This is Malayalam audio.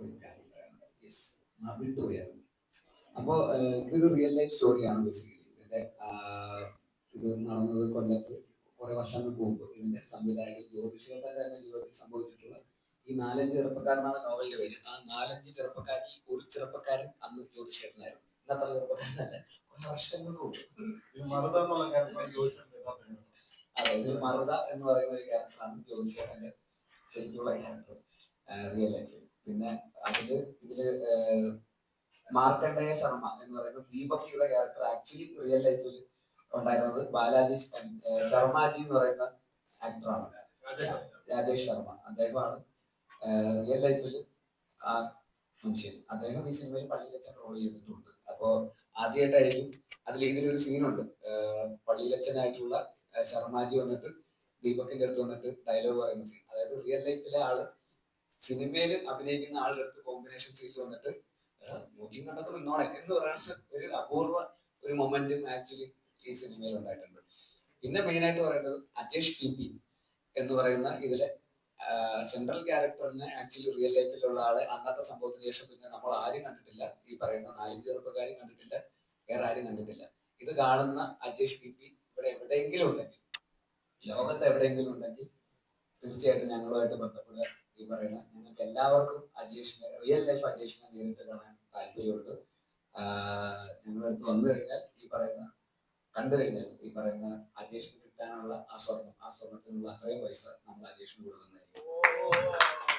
ഒരു കാര്യം പറയാനുണ്ട് യെസ് ആ വിട്ടുപോയത് അപ്പോൾ ഇതൊരു റിയൽ ലൈഫ് സ്റ്റോറിയാണ് ബേസിക്കലി ഇതിന്റെ ഇത് നടന്നത് കൊല്ലത്ത് കുറെ വർഷങ്ങൾക്ക് മുമ്പ് ഇതിന്റെ സംവിധായകൻ ജ്യോതിഷകളുടെ തന്നെ ജീവിതത്തിൽ സംഭവിച്ചിട്ടുള്ള ഈ നാലഞ്ച് ചെറുപ്പക്കാരനാണ് നോവലിന്റെ പേര്. ആ നാലഞ്ച് ചെറുപ്പക്കാരിൽ ഒരു ചെറുപ്പക്കാരൻ അന്ന് ജ്യോതിഷേട്ടനായിരുന്നു. ഇന്നത്തെ ചെറുപ്പക്കാരനല്ല. കുറെ വർഷങ്ങൾക്ക് മുമ്പ്. ഈ ഇത് മറുത എന്ന് പറയുന്ന ഒരു ക്യാരക്ടറാണ് ജ്യോതിഷേട്ടന്റെ ശരിക്കുള്ള ക്യാരക്ടർ റിയൽ ലൈഫിൽ പിന്നെ അതിൽ ഇതിൽ മാർക്കണ്ഡേയ ശർമ്മ എന്ന് പറയുന്ന ദീപകിയുടെ ക്യാരക്ടർ ആക്ച്വലി റിയൽ ലൈഫിൽ ഉണ്ടായിരുന്നത് ബാലാജി ശർമ്മജി ശർമാജി എന്ന് പറയുന്ന ആക്ടറാണ് രാജേഷ് ശർമ്മ. അദ്ദേഹമാണ് റിയൽ ലൈഫിൽ ആ മനുഷ്യൻ. അദ്ദേഹം ഈ സിനിമയിൽ പള്ളിയിലച്ചൻ റോൾ ചെയ്തിട്ടുണ്ട്. അപ്പോ ആദ്യമായിട്ടായിരിക്കും അതിൽ ഇതിലൊരു സീനുണ്ട് പള്ളിയിലച്ഛനായിട്ടുള്ള ശർമാജി വന്നിട്ട് ദീപക്കിന്റെ അടുത്ത് വന്നിട്ട് ഡയലോഗ് പറയുന്ന സീൻ അതായത് റിയൽ ലൈഫിലെ ആൾ സിനിമയിൽ അഭിനയിക്കുന്ന ആളുടെ അടുത്ത് കോമ്പിനേഷൻ സീറ്റ് വന്നിട്ട് "എടാ, നോക്കി കണ്ടൊക്കെ നിന്നോളെ എന്ന് പറയുന്ന ഒരു അപൂർവ ഒരു മൊമെന്റും ആക്ച്വലി ഈ സിനിമയിൽ ഉണ്ടായിട്ടുണ്ട്. പിന്നെ മെയിൻ ആയിട്ട് പറയുന്നത് അജേഷ് പി പി എന്ന് പറയുന്ന ഇതിലെ സെൻട്രൽ ക്യാരക്ടറിനെ ആക്ച്വലി റിയൽ ലൈഫിലുള്ള ആളെ അന്നത്തെ സംഭവത്തിന് ശേഷം പിന്നെ നമ്മൾ ആരും കണ്ടിട്ടില്ല. ഈ പറയുന്ന നാലഞ്ച് ചെറുപ്പക്കാരും കണ്ടിട്ടില്ല. വേറെ ആരും കണ്ടിട്ടില്ല. ഇത് കാണുന്ന അജേഷ് പി പി ഇവിടെ എവിടെയെങ്കിലും ഉണ്ടെങ്കിൽ ലോകത്ത് എവിടെയെങ്കിലും ഉണ്ടെങ്കിൽ തീർച്ചയായിട്ടും ഞങ്ങളുമായിട്ട് ബന്ധപ്പെടുക. ഈ പറയുന്ന ഞങ്ങൾക്ക് എല്ലാവർക്കും അജേഷിനെ റിയൽ ലൈഫ് അജേഷിനെ നേരിട്ട് കാണാൻ താല്പര്യമുണ്ട്. ആഹ് ഞങ്ങളുടെ അടുത്ത് വന്നു കഴിഞ്ഞാൽ ഈ പറയുന്ന കണ്ടു കഴിഞ്ഞാൽ ഈ പറയുന്ന അജേഷിന് കിട്ടാനുള്ള ആ സ്വർണം ആ സ്വർണത്തിനുള്ള അത്രയും പൈസ നമ്മൾ അജേഷിന് കൊടുക്കുന്നതായിരിക്കും